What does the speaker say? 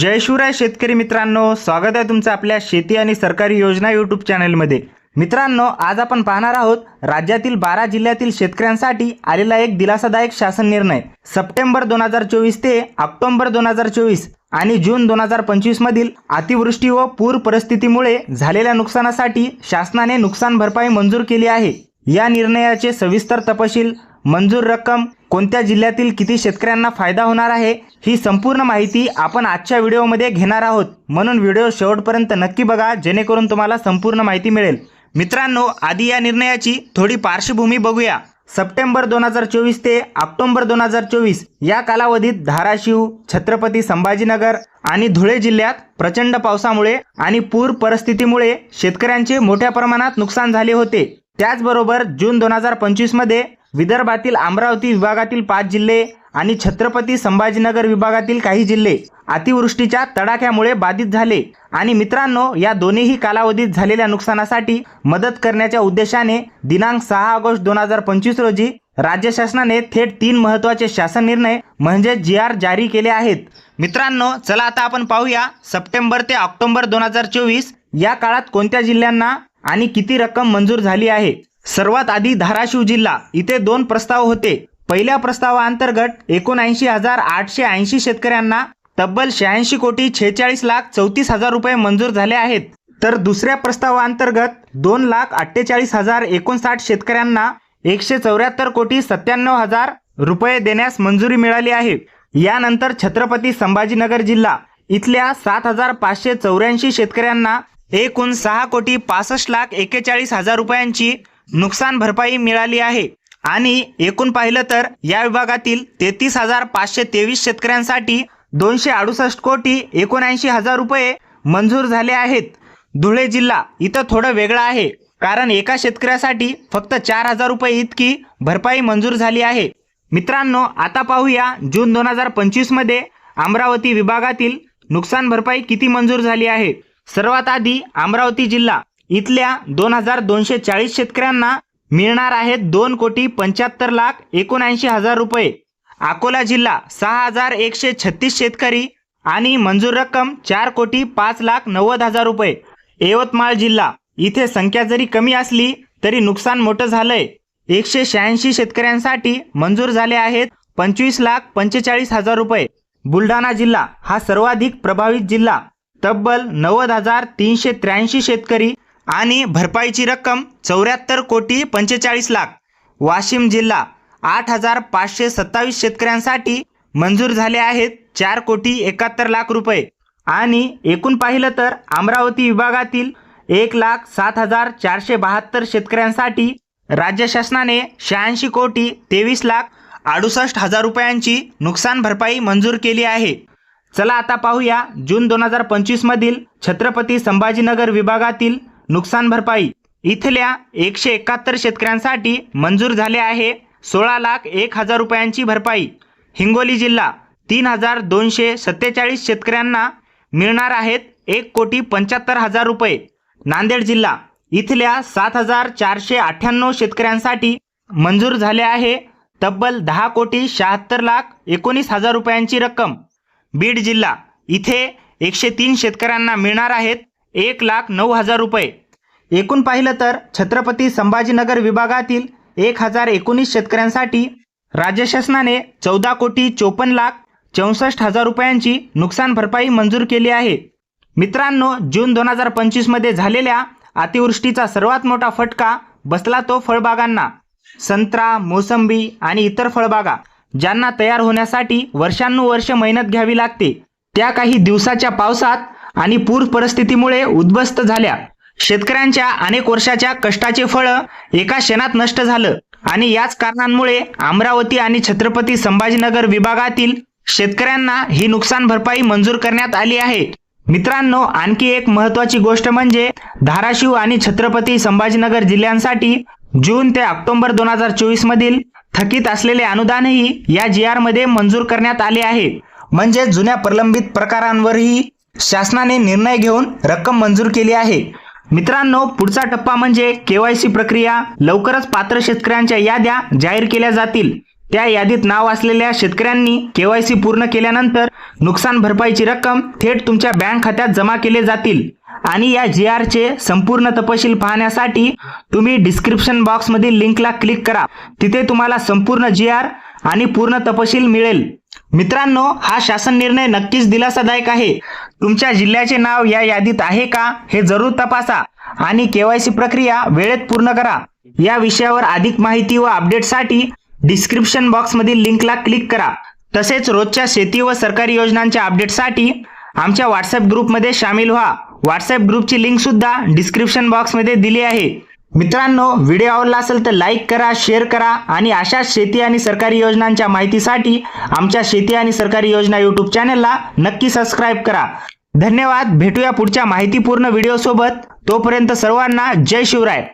जय शिवराय शेतकरी मित्रांनो स्वागत आहे तुमचं आपल्या शेती आणि सरकारी योजना यूट्यूब चॅनलमध्ये मित्रांनो आज आपण पाहणार आहोत राज्यातील बारा जिल्ह्यातील शेतकऱ्यांसाठी आलेला एक दिलासादायक शासन निर्णय. सप्टेंबर दोन हजार चोवीस ते ऑक्टोबर दोन हजार चोवीस आणि जून दोन हजार पंचवीस मधील अतिवृष्टी व पूर परिस्थितीमुळे झालेल्या नुकसानासाठी शासनाने नुकसान भरपाई मंजूर केली आहे. या निर्णयाचे सविस्तर तपशील मंजूर रक्कम कोणत्या जिल्ह्यातील किती शेतकऱ्यांना फायदा होणार आहे ही संपूर्ण माहिती आपण आजच्या व्हिडिओमध्ये घेणार आहोत. म्हणून व्हिडिओ शेवटपर्यंत नक्की बघा जेणेकरून तुम्हाला संपूर्ण माहिती मिळेल. मित्रांनो आधी या निर्णयाची थोडी पार्श्वभूमी बघूया. सप्टेंबर दोन हजार चोवीस ते ऑक्टोंबर दोन हजार चोवीस या कालावधीत धाराशिव छत्रपती संभाजीनगर आणि धुळे जिल्ह्यात प्रचंड पावसामुळे आणि पूर परिस्थितीमुळे शेतकऱ्यांचे मोठ्या प्रमाणात नुकसान झाले होते. त्याचबरोबर जून दोन हजार पंचवीसमध्ये विदर्भातील अमरावती विभागातील पाच जिल्हे आणि छत्रपती संभाजीनगर विभागातील काही जिल्हे अतिवृष्टीच्या तडाख्यामुळे बाधित झाले. आणि मित्रांनो या दोन्हीही कालावधीत झालेल्या नुकसानासाठी मदत करण्याच्या उद्देशाने दिनांक सहा ऑगस्ट दोन हजार पंचवीस रोजी राज्य शासनाने थेट तीन महत्त्वाचे शासन निर्णय म्हणजे जी आर जारी केले आहेत. मित्रांनो चला आता आपण पाहूया सप्टेंबर ते ऑक्टोबर दोन हजार चोवीस या काळात कोणत्या जिल्ह्यांना आणि किती रक्कम मंजूर झाली आहे. सर्वात आधी धाराशिव जिल्हा. इथे दोन प्रस्ताव होते. पहिल्या प्रस्तावाअंतर्गत एकोणऐंशी हजार आठशे ऐंशी शेतकऱ्यांना तब्बल शहाऐंशी कोटी छेचाळीस लाख चौतीस हजार रुपये मंजूर झाले आहेत. तर दुसऱ्या प्रस्तावाअंतर्गत दोन लाख अठ्ठेचाळीस हजार एकोणसाठ शेतकऱ्यांना एकशे चौऱ्याहत्तर कोटी सत्त्याण्णव हजार रुपये देण्यास मंजुरी मिळाली आहे. यानंतर छत्रपती संभाजीनगर जिल्हा. इथल्या सात हजार पाचशे चौऱ्याऐंशी शेतकऱ्यांना एकूण सहा कोटी पासष्ट लाख एकेचाळीस हजार रुपयांची नुकसान भरपाई मिळाली आहे. आणि एकूण पाहिलं तर या विभागातील तेहतीस हजार पाचशे तेवीस शेतकऱ्यांसाठी दोनशे अडुसष्ट कोटी एकोणऐंशी हजार रुपये मंजूर झाले आहेत. धुळे जिल्हा इथं थोडं वेगळं आहे. कारण एका शेतकऱ्यासाठी फक्त चार हजार रुपये इतकी भरपाई मंजूर झाली आहे. मित्रांनो आता पाहूया जून दोन हजार पंचवीसमध्ये अमरावती विभागातील नुकसान भरपाई किती मंजूर झाली आहे. सर्वात आधी अमरावती जिल्हा इथल्या दोन हजार दोनशे चाळीस शेतकऱ्यांना मिळणार आहेत दोन कोटी पंच्याहत्तर लाख एकोणऐंशी हजार रुपये. अकोला जिल्हा सहा हजार एकशे छत्तीस शेतकरी आणि मंजूर रक्कम चार कोटी पाच लाख नव्वद हजार रुपये. यवतमाळ जिल्हा इथे संख्या जरी कमी असली तरी नुकसान मोठं झालंय. एकशे शहाऐंशी शेतकऱ्यांसाठी मंजूर झाले आहेत पंचवीस लाख पंचेचाळीस हजार रुपये. बुलढाणा जिल्हा हा सर्वाधिक प्रभावित जिल्हा. तब्बल नव्वद हजार तीनशे त्र्याऐंशी शेतकरी आणि भरपाईची रक्कम चौऱ्याहत्तर कोटी पंचेचाळीस लाख. वाशिम जिल्हा आठ हजार पाचशे सत्तावीस शेतकऱ्यांसाठी मंजूर झाले आहेत चार कोटी एकाहत्तर लाख रुपये. आणि एकूण पाहिलं तर अमरावती विभागातील एक लाख सात हजार चारशे बहात्तर शेतकऱ्यांसाठी राज्य शासनाने शहाऐंशी कोटी तेवीस लाख अडुसष्ट हजार रुपयांची नुकसान भरपाई मंजूर केली आहे. चला आता पाहूया जून दोन हजार पंचवीसमधील छत्रपती संभाजीनगर विभागातील नुकसान भरपाई. इथल्या एकशे एकाहत्तर शेतकऱ्यांसाठी मंजूर झाले आहे सोळा लाख एक हजार रुपयांची भरपाई. हिंगोली जिल्हा तीन हजार दोनशे सत्तेचाळीस शेतकऱ्यांना मिळणार आहेत एक कोटी पंच्याहत्तर हजार रुपये. नांदेड जिल्हा इथल्या सात हजार चारशे अठ्ठ्याण्णव शेतकऱ्यांसाठी मंजूर झाले आहे तब्बल दहा कोटी शहात्तर लाख एकोणीस हजार रुपयांची रक्कम. बीड जिल्हा इथे एकशे तीन शेतकऱ्यांना मिळणार आहेत एक लाख नऊ हजार रुपये. एकूण पाहिलं तर छत्रपती संभाजीनगर विभागातील एक हजार एकोणीस शेतकऱ्यांसाठी राज्य शासनाने चौदा कोटी चोपन्न लाख चौसष्ट हजार रुपयांची नुकसान भरपाई मंजूर केली आहे. मित्रांनो जून दोन हजार पंचवीसमध्ये झालेल्या अतिवृष्टीचा सर्वात मोठा फटका बसला तो फळबागांना. संत्रा मोसंबी आणि इतर फळबागा ज्यांना तयार होण्यासाठी वर्षानुवर्ष मेहनत घ्यावी लागते. त्या काही दिवसाच्या पावसात आणि पूर परिस्थितीमुळे उद्ध्वस्त झाल्या. शेतकऱ्यांच्या अनेक वर्षाच्या कष्टाचे फळं एका क्षणात नष्ट झालं आणि याच कारणांमुळे अमरावती आणि छत्रपती संभाजीनगर विभागातील शेतकऱ्यांना ही नुकसान भरपाई मंजूर करण्यात आली आहे. मित्रांनो आणखी एक महत्त्वाची गोष्ट म्हणजे धाराशिव आणि छत्रपती संभाजीनगर जिल्ह्यांसाठी जून ते ऑक्टोबर दोन हजार चोवीस मधील थकीत असलेले अनुदानही या जी आरमध्ये मंजूर करण्यात आले आहे. म्हणजे जुन्या प्रलंबित प्रकारांवरही शासनाने निर्णय घेऊन रक्कम मंजूर केली आहे. मित्रांनो पुढचा टप्पा म्हणजे केवायसी प्रक्रिया. लवकरच पात्र शेतकऱ्यांच्या याद्या जाहीर केल्या जातील. त्या यादीत नाव असलेल्या शेतकऱ्यांनी केवायसी पूर्ण केल्यानंतर नुकसान भरपाईची रक्कम थेट तुमच्या बँक खात्यात जमा केले जातील. आणि या जी आरचे संपूर्ण तपशील पाहण्यासाठी तुम्ही डिस्क्रिप्शन बॉक्समधील लिंकला क्लिक करा. तिथे तुम्हाला संपूर्ण जी आर आणि पूर्ण तपशील मिळेल. मित्रांनो हा शासन निर्णय नक्कीच दिलासादायक आहे. तुमच्या जिल्ह्याचे नाव या यादीत आहे का हे जरूर तपासा आणि केवायसी प्रक्रिया वेळेत पूर्ण करा. या विषयावर अधिक माहिती व अपडेटसाठी डिस्क्रिप्शन बॉक्समधील लिंकला क्लिक करा. तसेच रोजच्या शेती व सरकारी योजनांच्या अपडेटसाठी आमच्या व्हॉट्सअप ग्रुपमध्ये सामील व्हा. व्हॉट्सअप ग्रुपची लिंकसुद्धा डिस्क्रिप्शन बॉक्समध्ये दिली आहे. मित्रांनो व्हिडिओ आवडला असेल तर लाईक करा शेअर करा आणि अशाच शेती आणि सरकारी योजनांच्या माहितीसाठी आमच्या शेती आणि सरकारी योजना यूट्यूब चॅनलला नक्की सबस्क्राईब करा. धन्यवाद. भेटूया पुढच्या माहितीपूर्ण व्हिडिओसोबत तोपर्यंत सर्वांना जय शिवराय.